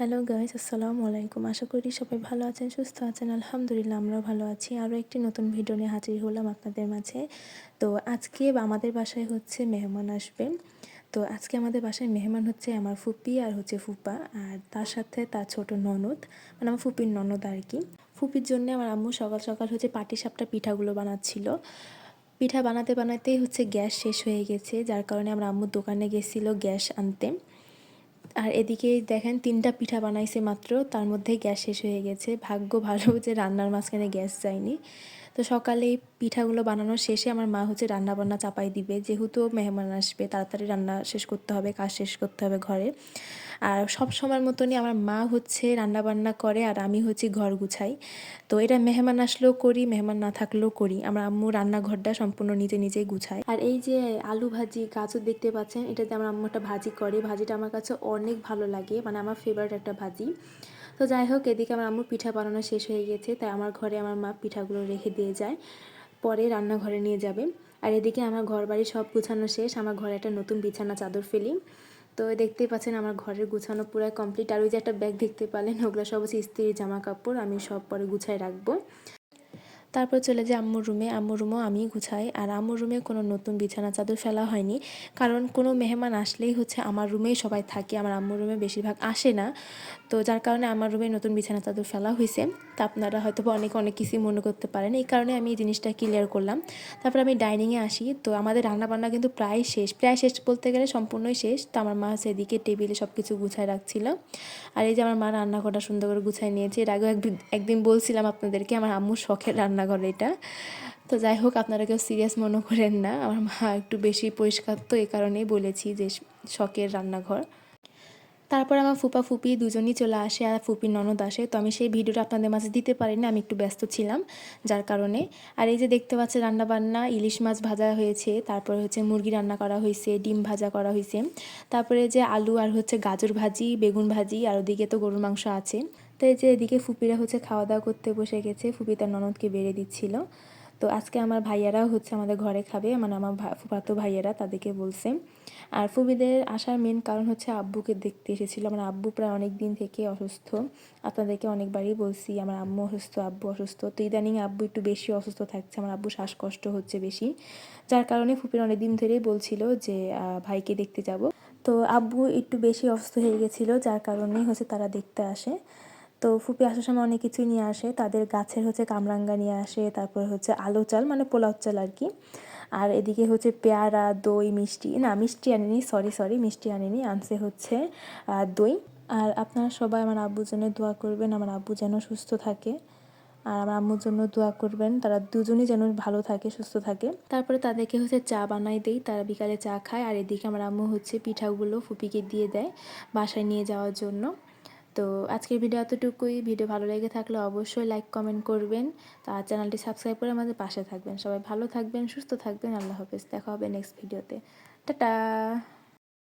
Hello guys আসসালামু আলাইকুম আশা করি সবাই ভালো আছেন, সুস্থ আছেন। আলহামদুলিল্লাহ, আমরাও ভালো আছি। আরও একটি নতুন ভিডিও নিয়ে হাজির হলাম আপনাদের মাঝে। তো আজকে আমাদের বাসায় হচ্ছে মেহমান আসবে। তো আজকে আমাদের বাসায় মেহমান হচ্ছে আমার ফুপি আর হচ্ছে ফুপা। আর তার সাথে তার ছোট ননদ। মানে আমার ফুপির ননদ আর কি। ফুপির জন্য আমার আম্মু সকাল সকাল হচ্ছে পাটি সাপটা পিঠাগুলো বানাচ্ছিল। পিঠা বানাতে বানাতেই হচ্ছে গ্যাস শেষ হয়ে গেছে। যার কারণে আমার আম্মুর দোকানে গেছিল গ্যাস আনতে। আর এদিকে দেখেন তিনটা পিঠা বানাইছে মাত্র, তার মধ্যে গ্যাস শেষ হয়ে গেছে। ভাগ্য ভালো যে রান্নার মাঝখানে গ্যাস যায়নি। তো সকালে পিঠাগুলো বানানোর শেষে আমার মা হচ্ছে রান্না বান্না চাপাই দিবে। যেহেতু মেহমান আসবে, তাড়াতাড়ি রান্না শেষ করতে হবে, কাজ শেষ করতে হবে ঘরে। আর সব সময়ের মতনই আমার মা হচ্ছে রান্না বান্না করে আর আমি হচ্ছে ঘর গুছাই। তো এটা মেহমান আসলেও করি, মেহমান না থাকলেও করি। আমার আম্মু রান্নাঘরটা সম্পূর্ণ নিজে নিজেই গুছাই আর এই যে আলু ভাজি, গাজর দেখতে পাচ্ছেন, এটাতে আমার আম্মু একটা ভাজি করে। ভাজিটা আমার কাছে অনেক ভালো লাগে মানে আমার ফেভারিট একটা ভাজি। তো যাই হোক, এদিকে আমার আম্মু পিঠা বানানো শেষ হয়ে গেছে, তাই আমার ঘরে আমার মা পিঠাগুলো রেখে দিয়ে যায়, পরে রান্নাঘরে নিয়ে যাবে। আর এদিকে আমার ঘর বাড়ি সব গুছানো শেষ, আমার ঘরে একটা নতুন বিছানা চাদর ফেলি। তো দেখতেই পাচ্ছেন আমার ঘরের গুছানো পুরো কমপ্লিট আর ওই যে একটা ব্যাগ দেখতে পেলেন ওগুলো সব হচ্ছে স্ত্রীর জামা কাপড় আমি সব পরে গুছাই রাখব। তারপর চলে যায় আম্মুর রুমে আম্মুর রুমও আমি গুছাই, আর আম্মুর রুমে কোনো নতুন বিছানা চাদর ফেলা হয়নি, কারণ কোনো মেহমান আসলেই হচ্ছে আমার রুমেই সবাই থাকে, আমার আম্মুর রুমে বেশিরভাগ আসে না। তো যার কারণে আমার রুমে নতুন বিছানা চাদর ফেলা হয়েছে। তা আপনারা হয়তো অনেক অনেক কিছুই মনে করতে পারেন। এই কারণে আমি এই জিনিসটা ক্লিয়ার করলাম। তারপর আমি ডাইনিংয়ে আসি। তো আমাদের রান্নাবান্না কিন্তু প্রায় শেষ। প্রায় শেষ বলতে গেলে সম্পূর্ণই শেষ। তো আমার মা এদিকে টেবিলে সব কিছু গুছায় রাখছিল। আর এই যে আমার মা রান্নাঘরটা সুন্দর করে গুছায় নিয়েছে। এর আগেও একদিন বলছিলাম আপনাদেরকে, আমার আম্মুর শখের রান্নাঘর এটা। তো যাই হোক, আপনারা কেউ সিরিয়াস মনে করেন না। আমার মা একটু বেশি পরিষ্কার তো এই কারণেই বলেছি যে, শখের রান্নাঘর। তারপর আমার ফুপা ফুপি দুজনই চলে আসে আর ফুপির ননদ আসে। তো আমি সেই ভিডিওটা আপনাদের মাঝে দিতে পারিনি, আমি একটু ব্যস্ত ছিলাম যার কারণে। আর এই যে দেখতে পাচ্ছে রান্না বান্না ইলিশ মাছ ভাজা হয়েছে, তারপরে হচ্ছে মুরগি রান্না করা হয়েছে, ডিম ভাজা করা হয়েছে। তারপরে যে আলু আর হচ্ছে গাজর ভাজি, বেগুন ভাজি, আর ওদিকে তো গরুর মাংস আছে। তো এই যে এদিকে ফুপিরা হচ্ছে খাওয়া দাওয়া করতে বসে গেছে, ফুপি তার ননদকে বেড়ে দিচ্ছিল। তো আজকে আমার ভাইয়ারাও হচ্ছে আমাদের ঘরে খাবে মানে আমার ফুফাতো ভাইয়ারা তাদেরকে বলছে। আর ফুবিদের আসার মেন কারণ হচ্ছে আব্বুকে দেখতে এসেছিল। আমার আব্বু প্রায় অনেক দিন থেকে অসুস্থ। আপনাদেরকে অনেকবারই বলছি, আমার আম্মু অসুস্থ, আব্বু অসুস্থ। তো ইদানিং আব্বু একটু বেশি অসুস্থ থাকছে, আমার আব্বু শ্বাসকষ্ট হচ্ছে বেশি। যার কারণে ফুপির অনেক দিন ধরেই বলছিল যে ভাইকে দেখতে যাব। তো আব্বু একটু বেশি অসুস্থ হয়ে গেছিল, যার কারণেই হচ্ছে তারা দেখতে আসে। তো ফুপি আসার সময় অনেক কিছুই নিয়ে আসে। তাদের গাছের হচ্ছে কামরাঙ্গা নিয়ে আসে, তারপর হচ্ছে আলো চাল মানে পোলাও চাল আর কি। আর এদিকে হচ্ছে পেয়ারা, দই, মিষ্টি, না মিষ্টি আনেনি সরি সরি মিষ্টি আনেনি, আনছে হচ্ছে দই। আর আপনারা সবাই আমার আব্বুর জন্য দোয়া করবেন, আমার আব্বু যেন সুস্থ থাকে। আর আমার আম্মুর জন্য দোয়া করবেন, তারা দুজনই যেন ভালো থাকে, সুস্থ থাকে। তারপরে তাদেরকে হচ্ছে চা বানাই দেই, তারা বিকালে চা খায়। আর এদিকে আমার আম্মু হচ্ছে পিঠাগুলো ফুপিকে দিয়ে দেয় বাসায় নিয়ে যাওয়ার জন্য। তো আজকের ভিডিও এতটুকুই। ভিডিও ভালো লেগে থাকলে অবশ্যই লাইক কমেন্ট করবেন। আর চ্যানেলটি সাবস্ক্রাইব করে আমাদের পাশে থাকবেন। সবাই ভালো থাকবেন, সুস্থ থাকবেন। আল্লাহ হাফেজ। দেখা হবে নেক্সট ভিডিওতে টাটা!